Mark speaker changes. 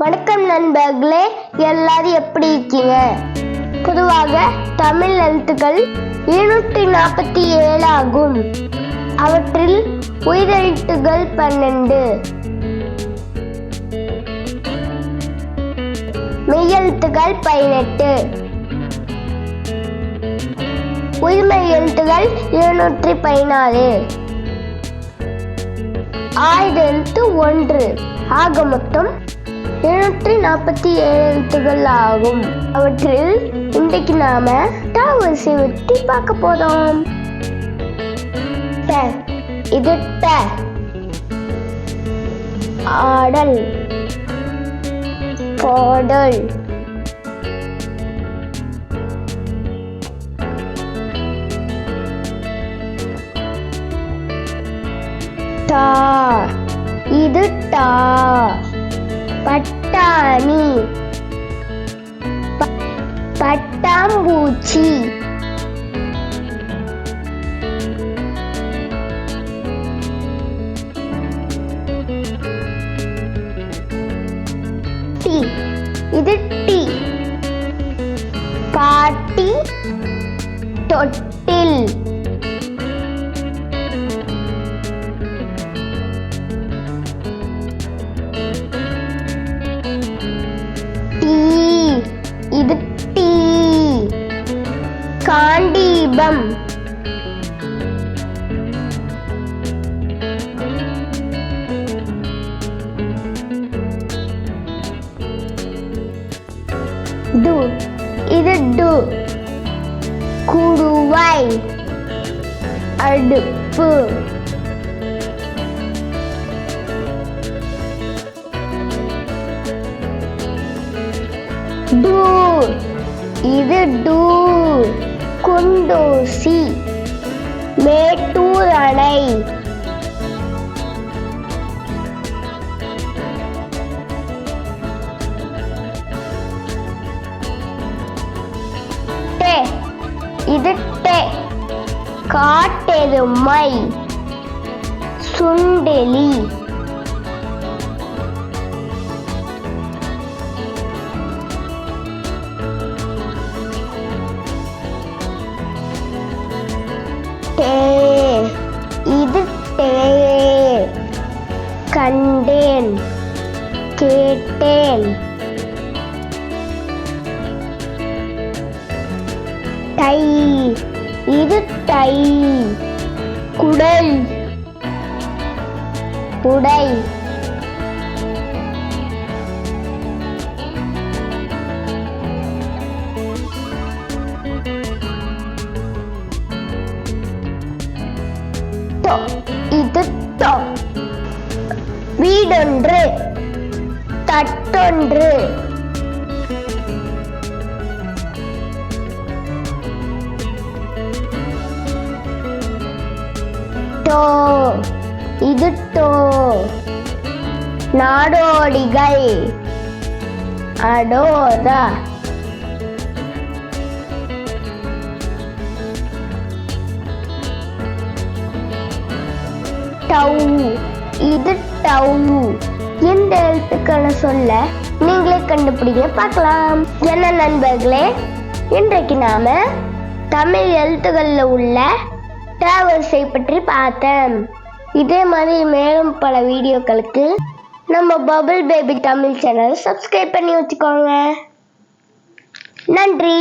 Speaker 1: வணக்கம் நண்பர்களே எல்லாரும் எப்படி இருக்கீங்க? பொதுவாக தமிழ் எழுத்துக்கள் இருநூற்றி நாற்பத்தி ஏழு ஆகும் அவற்றில் உயிரெழுத்துகள் பன்னெண்டு. மெய்யெழுத்துகள் பதினெட்டு. உயிர்மை எழுத்துகள் இருநூற்றி பதினாறு. ஆயிரத்து ஒன்று. ஆக மொத்தம் எழுநூற்றி நாற்பத்தி ஏழு எழுத்துகள் ஆகும். அவற்றில் இன்றைக்கு நாம ட வரிசை வெட்டி பார்க்க போதும் ட இது ட ஆடல். பாடல். டா இது டா பட்டாணி. பட்டாம்பூச்சி. டி. இது டி. பாட்டி தொட்டில். காண்டீபம் டு. இது டு. குடுவாய் அடுப்பு. டூ. இது டூ. குண்டூசி மேட்டூர் அணை. இது டே காட்டெருமை சுண்டெலி. இது குடல். குடை இது வீடொன்று. தட்டொன்று. இதுட்டோ இது டோ நாடோடிகள் அடோரா. டவு இது டவு. இந்த எழுத்துக்களை சொல்ல நீங்களே கண்டுபிடிங்க பார்க்கலாம். என்ன நண்பர்களே இன்றைக்கு நாம தமிழ் எழுத்துக்களில் உள்ள டிராவல்ஸை பற்றி பார்த்தேன். இதே மாதிரி மேலும் பல வீடியோக்களுக்கு நம்ம bubble baby Tamil channel subscribe பண்ணி வச்சுக்கோங்க. நன்றி.